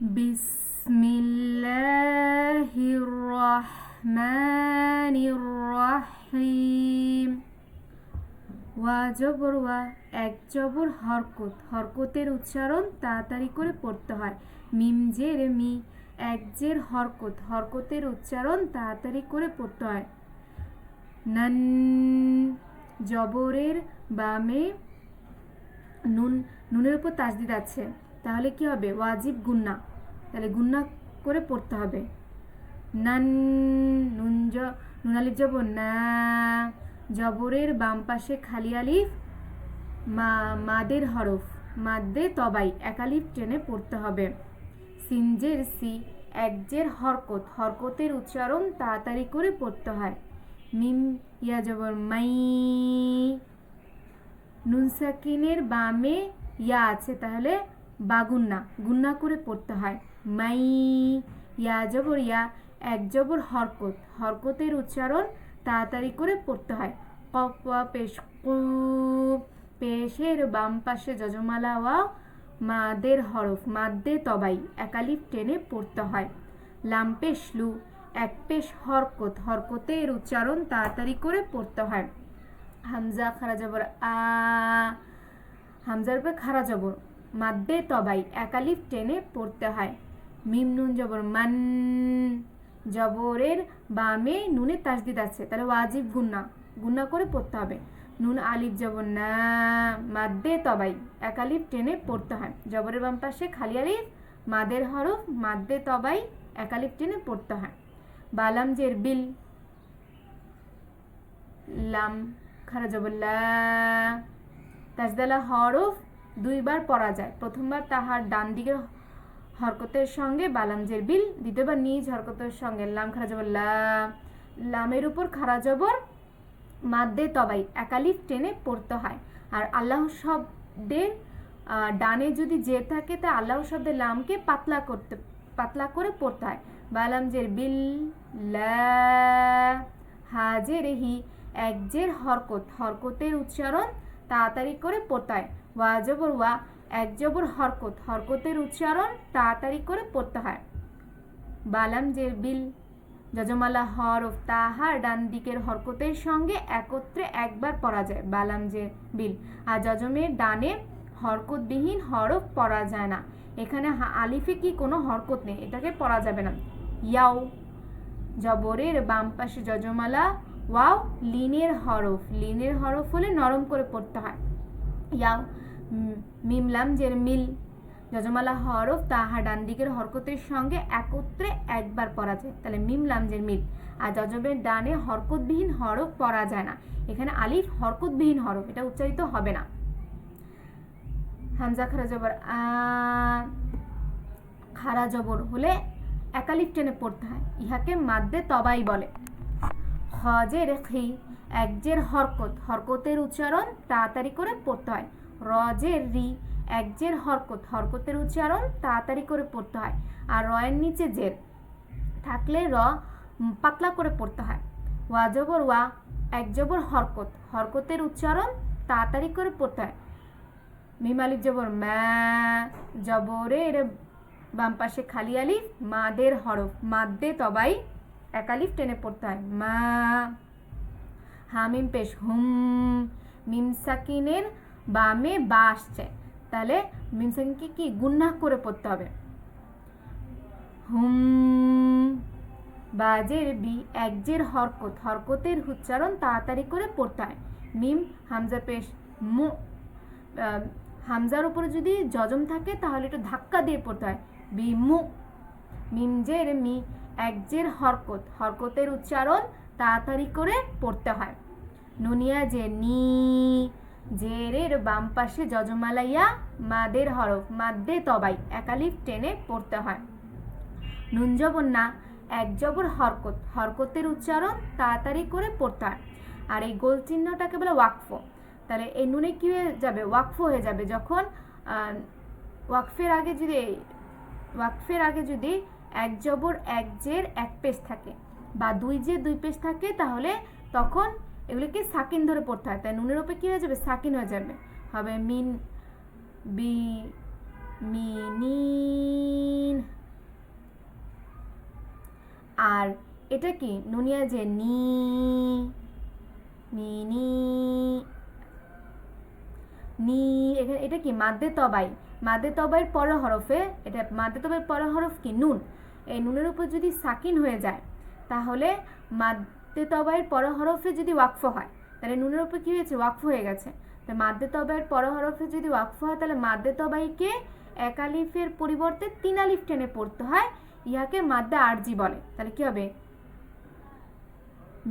বিসমিল্লাহির রহমানির রহিম ওয়া জবর ওয়া এক জবর হরকত। হরকতের উচ্চারণ তাড়াতাড়ি করে পড়তে হয়। মিম জের মি, এক জের হরকত। হরকতের উচ্চারণ তাড়াতাড়ি করে পড়তে হয়। নান জবরের বামে নুন, নুনের উপর তাজদিদ আছে। তাহলে কি হবে? ওয়াজিব গুন্না। তাহলে গুন্না করে পড়তে হবে। নান, নুন জ, নুন আলিফ জবর না, জবরের বাম পাশে খালি আলিফ, মা, মাদের হরফ মাদ্দে তবাই একালিফ টেনে পড়তে হবে। সিনজের সি, একজের হরকত, হরকতের উচ্চারণ তাড়াতাড়ি করে পড়তে হয়। মিম, ইয়া জবর, মাই নুনসাকিনের বামে ইয়া আছে, তাহলে বাগুন্না গুন্না। করে পড়তে হয়। মাই, ইয়া জবর, ইয়া, এক জবর হরকত। হরকতের উচ্চারণ তাড়াতাড়ি করে পড়তে হয়। ওয়া, পেশ পেশের বাম পাশে যজমালা, ওয়া, মাদের হরফ মাদ্দে তবাই, একালিফ টেনে পড়তে হয়। লাম্পেশ লু, এক পেশ হরকত। হরকতের উচ্চারণ তাড়াতাড়ি করে পড়তে হয়। হামজা, খারা জবর, আ, হামজার উপরে খারা জবর। মাদ্দে তবাই, একালিফ টেনে পড়তে হয়। মিম নুন জবর, মান জবরের বামে নুনের তাসদিদ আছে। তাহলে ওয়াজিব গুন্না গুন্না করে পড়তে হবে। নুন আলিফ জবর, না মাদ্দে তবাই, একালিফ টেনে পড়তে হয়। জবরের বাম পাশে খালি আলিফ, মাদের হরফ মাদ্দে তবাই, একালিফ টেনে পড়তে হয়। বালাম জের বিল, লাম, খারা জবল্লা তাজদালা হরফ দুইবার পড়া যায়। প্রথমবার তাহার ডান দিকের হরকতের সঙ্গে বালামজের বিল, দ্বিতীয়বার নিজ হরকতের সঙ্গে লাম খারা জবর লামের উপর খারা জবর, মাদ্দে তবাই, একালিফ টেনে পড়তে হয়। আর আল্লাহ শব্দের ডানে যদি যে থাকে, তা আল্লাহ শব্দের লামকে পাতলা করতে, পাতলা করে পড়তে হয়। বালামজের বিল হাজের হি, এক জের হরকত, হরকতের উচ্চারণ তাড়াতাড়ি করে পড়তে হয় ওয়া জবর ওয়া, এক জবর হরকত। হরকতের উচ্চারণ তাড়াতাড়ি করে পড়তে হয়। বালাম জের বিল। যজমালা হরফ তাহার ডান দিকের হরকতের সঙ্গে একত্রে একবার পড়া যায়। বালাম জের বিল। আর যজমের ডানে হরকতবিহীন হরফ পড়া যায় না। এখানে আলিফে কি কোনো হরকত নেই? এটাকে পড়া যাবে না। ইয়াও। জবরের বাম পাশে যজমালা ওয়াও, লিনের হরফ। লিনের হরফ হলে নরম করে পড়তে হয়। ইয়াও মিমলাম জের মিল। যজমালা হরফ তাহা ডান দিকের হরকতের সঙ্গে একত্রে একবার পড়া যায়। তাহলে মিমলাম জের মিল। আর যজবের ডানে হরকতবিহীন হরফ পড়া যায় না। এখানে আলিফ হরকতবিহীন হরফ, এটা উচ্চারিত হবে না। হামজা খারা জবর খারা জবর হলে একালিফ টেনে পড়তে হয়। ইহাকে মাদ্দে তবাই বলে। হজের খি একজের হরকত, হরকতের উচ্চারণ তাড়াতাড়ি করে পড়তে হয়। রজের রি একজের হরকত, হরকতের উচ্চারণ তাড়াতাড়ি করে পড়তে হয়। আর রয়ের নিচে জের থাকলে র পাতলা করে পড়তে হয়। ওয়া জবর ওয়া, এক জবর হরকত, হরকতের উচ্চারণ তাড়াতাড়ি করে পড়তে হয়। মিমালিফ জবর ম্যা জবরের বাম পাশে খালি আলিফ, মাদের হরফ মাদ্দে তবাই একালিফ টেনে পড়তে হয়। মা, হামিম পেশ, হুম, মিম সাকিনের বামে বা আসছে। তাহলে মিম সাকিনকে কি গুন্না করে পড়তে হবে? হুম, বাজের বি, একজের হরকত, হরকতের উচ্চারণ তাড়াতাড়ি করে পড়তে হয়। মিম, হামজা পেশ, মু হামজার উপরে যদি জজম থাকে তাহলে একটু ধাক্কা দিয়ে পড়তে হয়। বি, মু মিম জের মি একজের হরকত, হরকতের উচ্চারণ তাড়াতাড়ি করে পড়তে হয়। নুনিয়া যে নি, জেরের বাম পাশে যজমালাইয়া, মাদের হরফ, মাদ্দে তবাই, একালিফ টেনে পড়তে হয়। নুন জবর না এক জবর হরকত, হরকতের উচ্চারণ তাড়াতাড়ি করে পড়তে হয়। আর এই গোল চিহ্নটাকে বলে ওয়াকফ। তাহলে এই নুনে কী হয়ে যাবে? ওয়াকফ হয়ে যাবে যখন ওয়াকফের আগে যদি, ওয়াকফের আগে যদি এক জবর, এক জের, এক পেশ থাকে। বা দুই জের, দুই পেশ থাকে, তাহলে তখন এগুলিকে সাকিন ধরে পড়তে হয়। তাই নুনের ওপরে কী হয়ে যাবে? সাকিন হয়ে যাবে। হবে মিন, বি, মিনিন। আর এটা কি? নুনিয়া যে নি মিনি নি এখানে এটা কি? মাদ্দে তবাই। মাদ্দে তবাইয়ের পর হরফে, এটা মাদ্দে তবাইয়ের পর হরফ কি? নুন। এই নুনের উপর যদি সাকিন হয়ে যায়, তাহলে মাদ্দে তবাইয়ের পর হরফে যদি ওয়াকফ হয়, তাহলে নুনের উপর কী হয়েছে? ওয়াকফ হয়ে গেছে। তো মাদ্দে তবাইয়ের পর হরফে যদি ওয়াকফ হয়, তাহলে মাদ্দে তবাইকে এক আলিফের পরিবর্তে তিন আলিফ টেনে পড়তে হয়। ইহাকে মাদ্দা আরজি বলে। তাহলে কী হবে?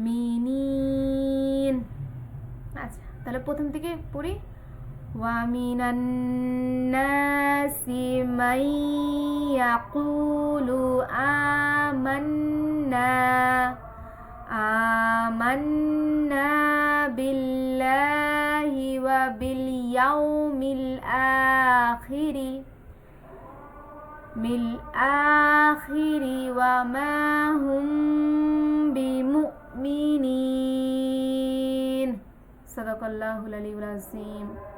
মিনিন। আচ্ছা তাহলে প্রথম থেকে পড়ি। ومن الناس من يقول آمنا آمنا بالله وباليوم الآخر بالآخر وما هم بمؤمنين. صدق الله العلي العظيم.